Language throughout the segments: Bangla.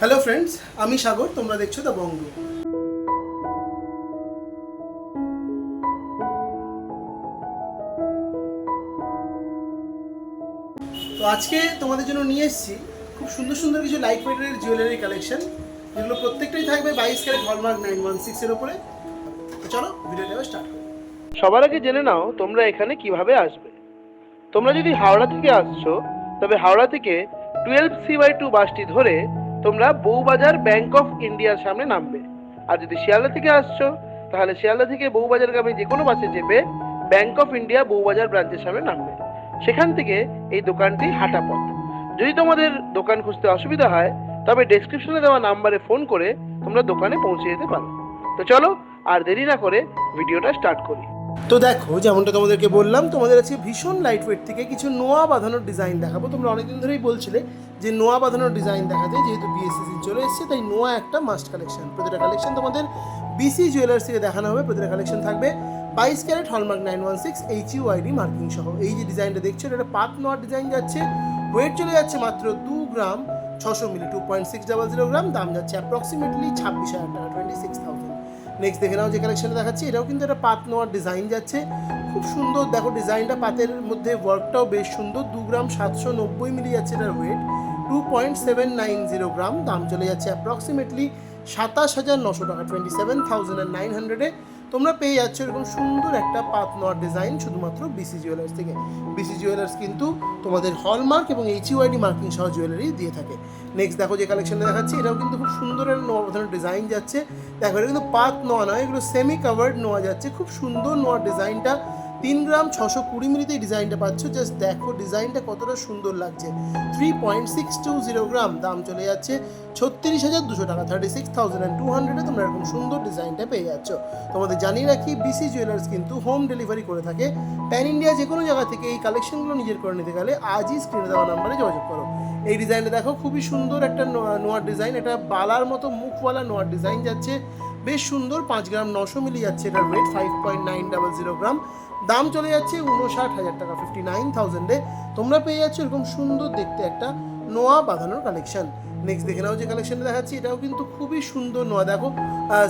হ্যালো ফ্রেন্ডস আমি সাগর, তোমরা দেখছ দ্য বঙ্গ তো আজকে তোমাদের জন্য নিয়ে এসেছি খুব সুন্দর সুন্দর কিছু লাইট ওয়েটের জুয়েলারি কালেকশন যেগুলো প্রত্যেকটাই থাকবে বাইশ ক্যারেট হলমার্ক নাইন ওয়ান সিক্সের ওপরে চলো ভিডিওটা স্টার্ট করি। সবার আগে জেনে নাও তোমরা এখানে কীভাবে আসবে। তোমরা যদি হাওড়া থেকে আসছো, তবে হাওড়া থেকে টুয়েলভ সি বাই টু বাসটি ধরে তোমরা বউবাজার ব্যাংক অফ ইন্ডিয়ার সামনে নামবে। আর যদি শিয়ালদা থেকে আসছো, তাহলে শিয়ালদা থেকে বউবাজার গ্রামে যে কোনো বাসে চেপে ব্যাংক অফ ইন্ডিয়া বউবাজার ব্রাঞ্চের সামনে নামবে। সেখান থেকে এই দোকানটি হাঁটা পথ। যদি তোমাদের দোকান খুঁজতে অসুবিধা হয়, তবে ডেসক্রিপশনে দেওয়া নাম্বারে ফোন করে তোমরা দোকানে পৌঁছে যেতে পারো। তো চলো, আর দেরি না করে ভিডিওটা স্টার্ট করি। তো দেখো, যেমনটা তোমাদেরকে বললাম, তোমাদের আজকে ভীষণ লাইট ওয়েট থেকে কিছু নোয়া বাঁধানোর ডিজাইন দেখাবো। তোমরা অনেকদিন ধরেই বলছিলে যে নোয়া বাঁধানোর ডিজাইন দেখাতে যেহেতু বিএসসি চলে এসেছে, তাই নোয়া একটা মাস্ট কালেকশন প্রতিটা কালেকশন তোমাদের বিসি জুয়েলার্স থেকে দেখানো হবে, প্রতিটা কালেকশন থাকবে বাইশ carat hallmark nine one six H UID marking সহ। এই যে ডিজাইনটা দেখছ, এটা পাত নোয়ার ডিজাইন যাচ্ছে ওয়েট চলে যাচ্ছে মাত্র দু গ্রাম, ছশো milli two point six double zero gram দাম যাচ্ছে অ্যাপ্রক্সিমেটলি ছাব্বিশ হাজার টাকা টোয়েন্টি সিক্স থাউজেন্ড নেক্সট দেখে নাও যে কালেকশনটা দেখাচ্ছি, এটাও কিন্তু একটা পাত নেওয়ার ডিজাইন যাচ্ছে। খুব সুন্দর, দেখো ডিজাইনটা পাতের মধ্যে ওয়ার্কটাও বেশ সুন্দর, দু গ্রাম সাতশো নব্বই মিলি যাচ্ছে এটার weight two point seven nine zero gram, দাম চলে যাচ্ছে অ্যাপ্রক্সিমেটলি সাতাশ হাজার নশো টাকা টোয়েন্টি সেভেন থাউজেন্ড নাইন হান্ড্রেডে তোমরা পেয়ে যাচ্ছ এরকম সুন্দর একটা পাত ডিজাইন শুধুমাত্র বিসি জুয়েলার্স থেকে। বিসি জুয়েলার্স কিন্তু তোমাদের হলমার্ক এবং এইচ ইউআইডি মার্কিং সহ জুয়েলারি দিয়ে থাকে। নেক্সট দেখো যে কালেকশনটা দেখাচ্ছি, এটাও কিন্তু খুব সুন্দর ধরনের ডিজাইন যাচ্ছে। দেখো, এটা কিন্তু পাত নোয়া নয়, এগুলো সেমি কাভার্ড নোয়া যাচ্ছে। খুব সুন্দর নোয়ার ডিজাইনটা তিন গ্রাম ছশো কুড়ি এই ডিজাইনটা পাচ্ছ। জাস্ট দেখো ডিজাইনটা কতটা সুন্দর লাগছে। Three point six two zero gram দাম চলে যাচ্ছে ছত্রিশ হাজার দুশো টাকা। Thirty six thousand and two হান্ড্রেডে তোমরা এরকম সুন্দর ডিজাইনটা পেয়ে যাচ্ছ। তোমাদের জানিয়ে রাখি বিসি জুয়েলার্স কিন্তু হোম ডেলিভারি করে থাকে। প্যান ইন্ডিয়া যে কোনো জায়গা থেকে এই কালেকশনগুলো নিজের করে নিতে গেলে আজই স্ক্রিনে দেওয়া নাম্বারে যোগাযোগ করো। এই ডিজাইনটা দেখো, খুবই সুন্দর একটা নোয়া- নোয়ার ডিজাইন। এটা বালার মতো মুখওয়ালা নোয়ার ডিজাইন যাচ্ছে। বেশ সুন্দর, পাঁচ গ্রাম নশো মিলি যাচ্ছে এটার weight five point nine double zero gram. দাম চলে যাচ্ছে উনষাট হাজার টাকা ফিফটি নাইন থাউজেন্ডে তোমরা পেয়ে যাচ্ছ এরকম সুন্দর দেখতে একটা নোয়া বাঁধানোর কালেকশন নেক্সট দেখে নাও যে কালেকশনটা দেখাচ্ছি, এটাও কিন্তু খুবই সুন্দর নোয়া। দেখো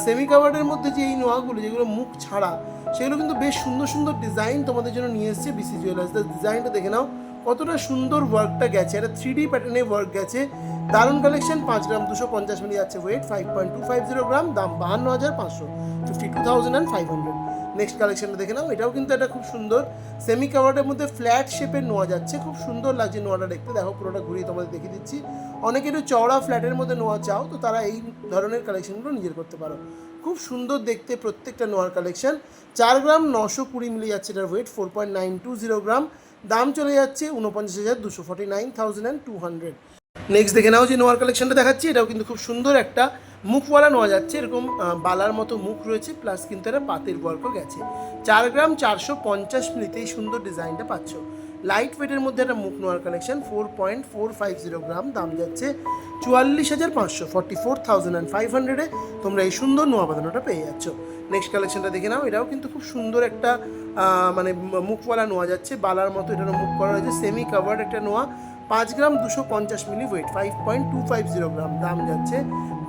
সেমি কাভার্ডের মধ্যে যে এই নোয়াগুলো, যেগুলো মুখ ছাড়া, সেগুলো কিন্তু বেশ সুন্দর সুন্দর ডিজাইন তোমাদের জন্য নিয়ে এসেছে বিসি জুয়েলার্স ডিজাইনটা দেখে নাও। কতটা সুন্দর ওয়ার্কটা গেছে, এটা থ্রি ডি প্যাটার্নে ওয়ার্ক গেছে। দারুণ কালেকশন পাঁচ গ্রাম দুশো পঞ্চাশ মিলি যাচ্ছে weight five point two five zero gram দাম বাহান্ন হাজার পাঁচশো fifty two thousand and five hundred next কালেকশনটা দেখে নাও, এটাও কিন্তু একটা খুব সুন্দর। সেমি কাভার্ডের মধ্যে ফ্ল্যাট শেপের নোয়া যাচ্ছে, খুব সুন্দর লাগছে নোয়াটা দেখতে। দেখো, পুরোটা ঘুরিয়ে তোমাদের দেখিয়ে দিচ্ছি। অনেকে একটু চওড়া ফ্ল্যাটের মধ্যে নোয়া চাও, তো তারা এই ধরনের কালেকশনগুলো নিজের করতে পারো। খুব সুন্দর দেখতে প্রত্যেকটা নোয়ার কালেকশন চার গ্রাম নশো কুড়ি মিলি যাচ্ছে এটার weight four point nine two zero gram দাম চলে যাচ্ছে উনপঞ্চাশ হাজার দুশো forty nine thousand and two hundred next দেখে নাও যে নোয়ার কালেকশনটা দেখাচ্ছি, এটাও কিন্তু খুব সুন্দর একটা মুখওয়ালা নোয়া যাচ্ছে, এরকম বালার মতো মুখ রয়েছে প্লাস কিন্তু এটা পাতের বর্গ গেছে। চার গ্রাম চারশো পঞ্চাশ মিনিটে এই সুন্দর ডিজাইনটা পাচ্ছ। লাইট ওয়েটের মধ্যে একটা মুখ নোয়ার collection four point four five zero gram দাম যাচ্ছে চুয়াল্লিশ হাজার পাঁচশো forty four thousand and five হান্ড্রেডে তোমরা এই সুন্দর নোয়া বাঁধানোটা পেয়ে যাচ্ছ। নেক্সট কালেকশনটা দেখে নাও, এটাও কিন্তু খুব সুন্দর একটা মানে মুখওয়ালা নোয়া যাচ্ছে। বালার মতো এটার মুখ করা রয়েছে সেমি কাভার্ড একটা নোয়া। পাঁচ গ্রাম দুশো পঞ্চাশ milli weight five point two five zero gram দাম যাচ্ছে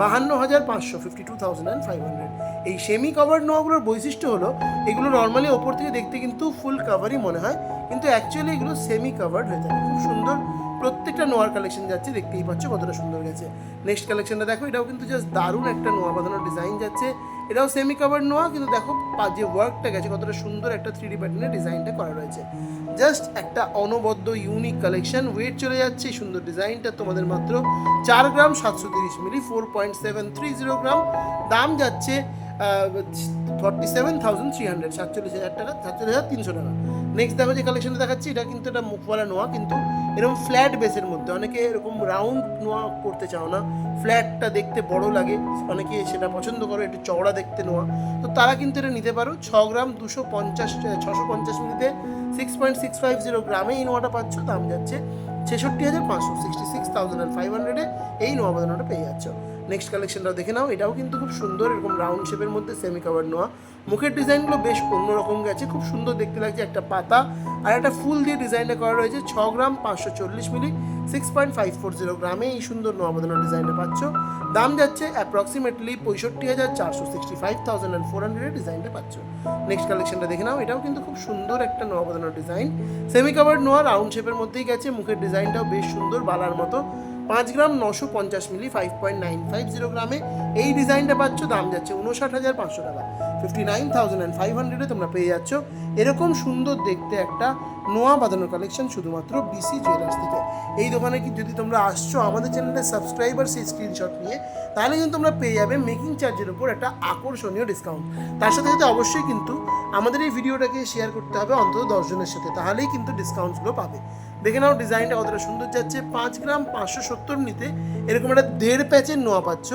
বাহান্ন হাজার পাঁচশো fifty two thousand and five hundred এই সেমি কভার নোয়াগুলোর বৈশিষ্ট্য হলো, এগুলো নর্মালি ওপর থেকে দেখতে কিন্তু ফুল কাভারই মনে হয়, কিন্তু অ্যাকচুয়ালি এগুলো সেমি কাভার্ড হয়ে থাকে। খুব সুন্দর প্রত্যেকটা নোয়ার কালেকশন যাচ্ছে, দেখতেই পাচ্ছ কতটা সুন্দর গেছে। নেক্সট কালেকশনটা দেখো, এটাও কিন্তু জাস্ট দারুণ একটা নোয়া বাঁধানোর ডিজাইন যাচ্ছে। এটাও সেমি কাভার নোয়া, কিন্তু দেখো যে ওয়ার্কটা গেছে, কতটা সুন্দর একটা থ্রি ডি প্যাটার্নের ডিজাইনটা করা রয়েছে। জাস্ট একটা অনবদ্য ইউনিক কালেকশন ওয়েট চলে যাচ্ছে, এই সুন্দর ডিজাইনটা তোমাদের মাত্র চার গ্রাম সাতশো তিরিশ milli four point seven three zero gram. দাম যাচ্ছে forty seven thousand three hundred সাতচল্লিশ হাজার টাকা, সাতচল্লিশ হাজার তিনশো টাকা। নেক্সট দেখো যে কালেকশনটা দেখাচ্ছি, এটা কিন্তু একটা মুখওয়ালা নোয়া, কিন্তু এরকম ফ্ল্যাট বেসের মধ্যে। অনেকে এরকম রাউন্ড নোয়া করতে চাও না ফ্ল্যাটটা দেখতে বড় লাগে, অনেকে সেটা পছন্দ করো, একটু চওড়া দেখতে নোয়া। তো তারা কিন্তু এটা নিতে পারো, ছ গ্রাম দুশো পঞ্চাশ, ছশো পঞ্চাশ মিনিটে six point six five zero গ্রামে এই নোয়াটা পাচ্ছ, দাম যাচ্ছে ছেষট্টি হাজার পাঁচশো sixty six thousand and five হান্ড্রেডে এই নোয়া বাঁধানোটা পেয়ে যাচ্ছ। নেক্সট কালেকশনটাও দেখে নাও। এটাও কিন্তু খুব সুন্দর, এরকম রাউন্ড শেপের মধ্যে সেমি কাভার নোয়া। মুখের ডিজাইনগুলো বেশ অন্যরকম গেছে, খুব সুন্দর দেখতে লাগছে একটা পাতা। আর একটা ফুল দিয়ে ডিজাইনটা করা রয়েছে, ছ গ্রাম পাঁচশো চল্লিশ milli six point five four zero গ্রামে এই সুন্দর নোয়া বাঁধানোর ডিজাইনটা পাচ্ছ। দাম যাচ্ছে অ্যাপ্রক্সিমেটলি পঁয়ষট্টি হাজার চারশো sixty five thousand and four হান্ড্রেডের ডিজাইনটা পাচ্ছ। নেক্সট কালেকশনটা দেখে নাও, এটাও কিন্তু খুব সুন্দর একটা নোয়া বাঁধানোর ডিজাইন সেমি কাভার্ড নোয়া রাউন্ড শেপের মধ্যেই গেছে, মুখের ডিজাইনটাও বেশ সুন্দর, বালার মতো। পাঁচ গ্রাম নশো পঞ্চাশ milli five point nine five zero গ্রামে এই ডিজাইনটা পাচ্ছ, দাম যাচ্ছে উনষাট হাজার পাঁচশো টাকা। Fifty nine thousand and five হান্ড্রেডে তোমরা পেয়ে যাচ্ছ। এরকম সুন্দর দেখতে একটা নোয়া বাঁধানোর কালেকশন শুধুমাত্র বিসি জুয়েলার্স থেকে। এই দোকানে কি যদি তোমরা আসছো আমাদের চ্যানেলে সাবস্ক্রাইবার সেই স্ক্রিনশট নিয়ে, তাহলে কিন্তু তোমরা পেয়ে যাবে মেকিং চার্জের উপর একটা আকর্ষণীয় ডিসকাউন্ট তার সাথে সাথে অবশ্যই কিন্তু আমাদের এই ভিডিওটাকে শেয়ার করতে হবে অন্তত দশজনের সাথে, তাহলেই কিন্তু ডিসকাউন্টসগুলো পাবে। দেখে নাও, ডিজাইনটা কতটা সুন্দর যাচ্ছে। পাঁচ গ্রাম পাঁচশো সত্তর নিতে এরকম একটা দেড় প্যাচের নোয়া পাচ্ছ।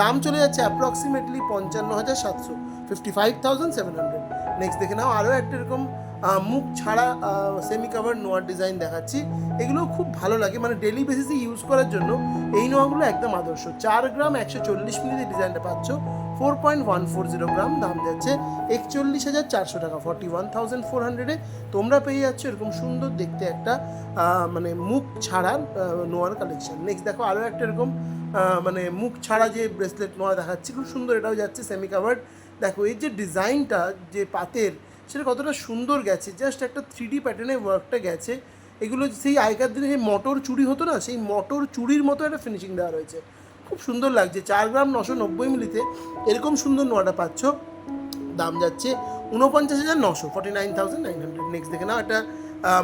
দাম চলে যাচ্ছে অ্যাপ্রক্সিমেটলি পঞ্চান্ন হাজার সাতশো fifty five thousand seven hundred next দেখে নাও, আরও একটা এরকম মুখ ছাড়া সেমি কাভার নোয়ার ডিজাইন দেখাচ্ছি। এগুলো খুব ভালো লাগে। মানে ডেলি বেসিসে ইউজ করার জন্য এই নোয়াগুলো একদম আদর্শ। চার গ্রাম একশো চল্লিশ মিনিটে ডিজাইনটা পাচ্ছ। Four point one four zero gram দাম যাচ্ছে একচল্লিশ হাজার চারশো টাকা। ফর্টি ওয়ান থাউজেন্ড ফোর হান্ড্রেডে তোমরা পেয়ে যাচ্ছ এরকম সুন্দর দেখতে একটা মানে মুখ ছাড়া আহ, নোয়ার কালেকশন নেক্সট দেখো আরও একটা এরকম মানে মুখ ছাড়া যে ব্রেসলেট নোয়া দেখাচ্ছি খুব সুন্দর এটাও যাচ্ছে সেমি কাভার্ড দেখো এই যে ডিজাইনটা যে পাতের সেটা কতটা সুন্দর গেছে জাস্ট একটা থ্রি ডি প্যাটার্নে ওয়ার্কটা গেছে। এগুলো সেই আগেকার দিনে সেই মটর চুরি হতো না, সেই মটর চুরির মতো একটা ফিনিশিং দেওয়া রয়েছে। খুব সুন্দর লাগছে, চার গ্রাম নশো নব্বই মিলিতে এরকম সুন্দর নোয়াটা পাচ্ছ। দাম যাচ্ছে উনপঞ্চাশ হাজার নশো forty nine thousand nine hundred next দেখে নাও, একটা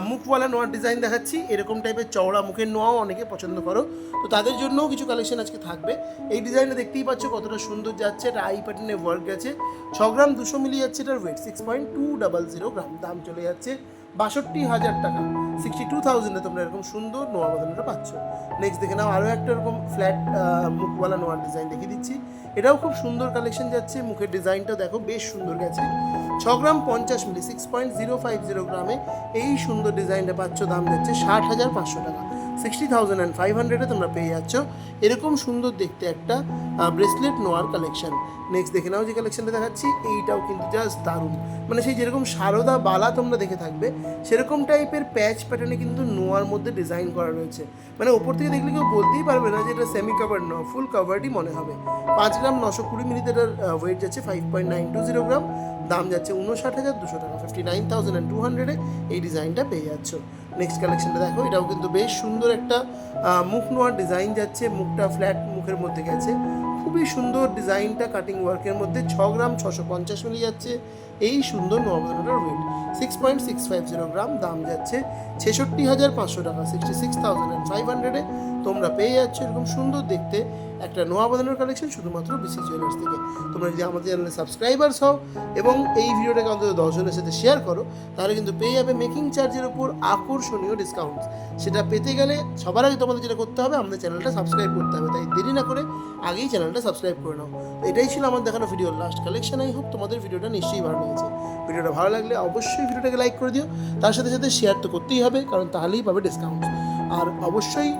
মুখওয়ালা নোয়ার ডিজাইন দেখাচ্ছি। এরকম টাইপের চওড়া মুখের নোয়াও অনেকে পছন্দ করো। তো তাদের জন্যও কিছু কালেকশন আজকে থাকবে। এই ডিজাইনটা দেখতেই পাচ্ছ কতটা সুন্দর যাচ্ছে। এটা আই প্যাটার্নে ওয়ার্ক গেছে। ছ গ্রাম দুশো মিলি যাচ্ছে এটার weight six point two double zero gram দাম চলে যাচ্ছে বাষট্টি হাজার টাকা। সিক্সটি টু থাউজেন্ডে তোমরা এরকম সুন্দর নোয়া বাঁধানোটা পাচ্ছ। নেক্সট দেখে নাও আরও একটা এরকম ফ্ল্যাট মুখওয়ালা নোয়ার ডিজাইন দেখিয়ে দিচ্ছি। এটাও খুব সুন্দর কালেকশন যাচ্ছে, মুখের ডিজাইনটা দেখো, বেশ সুন্দর গেছে। ছ গ্রাম পঞ্চাশ milli six point zero five zero গ্রামে এই সুন্দর ডিজাইনটা পাচ্ছ, দাম যাচ্ছে ষাট হাজার পাঁচশো টাকা। সিক্সটি থাউজেন্ড অ্যান্ড ফাইভ হান্ড্রেডে তোমরা পেয়ে যাচ্ছ। এরকম সুন্দর দেখতে একটা ব্রেসলেট নোয়ার কালেকশন নেক্সট দেখে নাও যে কালেকশনটা দেখাচ্ছি। এইটাও কিন্তু জাস্ট দারুণ। মানে সেই যেরকম সারদা বালা তোমরা দেখে থাকবে, সেরকম টাইপের প্যাচ প্যাটার্নে কিন্তু নোয়ার মধ্যে ডিজাইন করা রয়েছে। মানে ওপর থেকে দেখলে কেউ বলতেই পারবে না যে এটা সেমি কাভার ন ফুল কাভারডই মনে হবে। পাঁচ গ্রাম নশো কুড়ি মিনিট এটার ওয়েট যাচ্ছে five point nine two zero gram দাম যাচ্ছে উনষাট হাজার দুশো টাকা। Fifty nine thousand and two হান্ড্রেডে এই ডিজাইনটা পেয়ে যাচ্ছ। নেক্সট কালেকশনটা দেখো, এটাও কিন্তু বেশ সুন্দর একটা মুখ নোয়ার ডিজাইন যাচ্ছে, মুখটা ফ্ল্যাট মুখের মধ্যে গেছে। খুবই সুন্দর ডিজাইনটা কাটিং ওয়ার্কের মধ্যে, ছ গ্রাম ছশো পঞ্চাশ মিলি যাচ্ছে। এই সুন্দর নোয়াবাদানোটার weight six point six five zero gram, দাম যাচ্ছে ছেষট্টি হাজার পাঁচশো টাকা sixty six thousand and five হান্ড্রেডে তোমরা পেয়ে যাচ্ছ এরকম সুন্দর দেখতে একটা নোয়া কালেকশন শুধুমাত্র বিসি জুয়েলার্স থেকে। তোমরা যদি আমাদের চ্যানেলে সাবস্ক্রাইবার্স হও এবং এই ভিডিওটাকে অন্তত দশজনের সাথে শেয়ার করো, তাহলে কিন্তু পেয়ে যাবে মেকিং চার্জের উপর আকর্ষণীয় ডিসকাউন্ট সেটা পেতে গেলে সবার আগে তোমাদের যেটা করতে হবে, আমাদের চ্যানেলটা সাবস্ক্রাইব করতে হবে। তাই দেরি না করে আগেই চ্যানেলটা সাবস্ক্রাইব করে নাও। এটাই ছিল আমার দেখানো ভিডিওর লাস্ট কালেকশন আই হোপ তোমাদের ভিডিওটা নিশ্চয়ই ভালো লেগেছে ভিডিওটা ভালো লাগলে অবশ্যই ভিডিওটাকে লাইক করে দিও। তার সাথে সাথে শেয়ার তো করতেই হবে, কারণ তাহলেই পাবে ডিসকাউন্ট আর অবশ্যই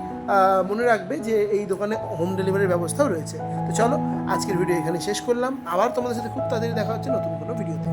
মনে রাখবে যে এই দোকানে হোম ডেলিভারির ব্যবস্থাও রয়েছে। তো চলো, আজকের ভিডিও এখানে শেষ করলাম। আবার তোমাদের সাথে খুব তাড়াতাড়ি দেখা হচ্ছে নতুন কোনো ভিডিওতে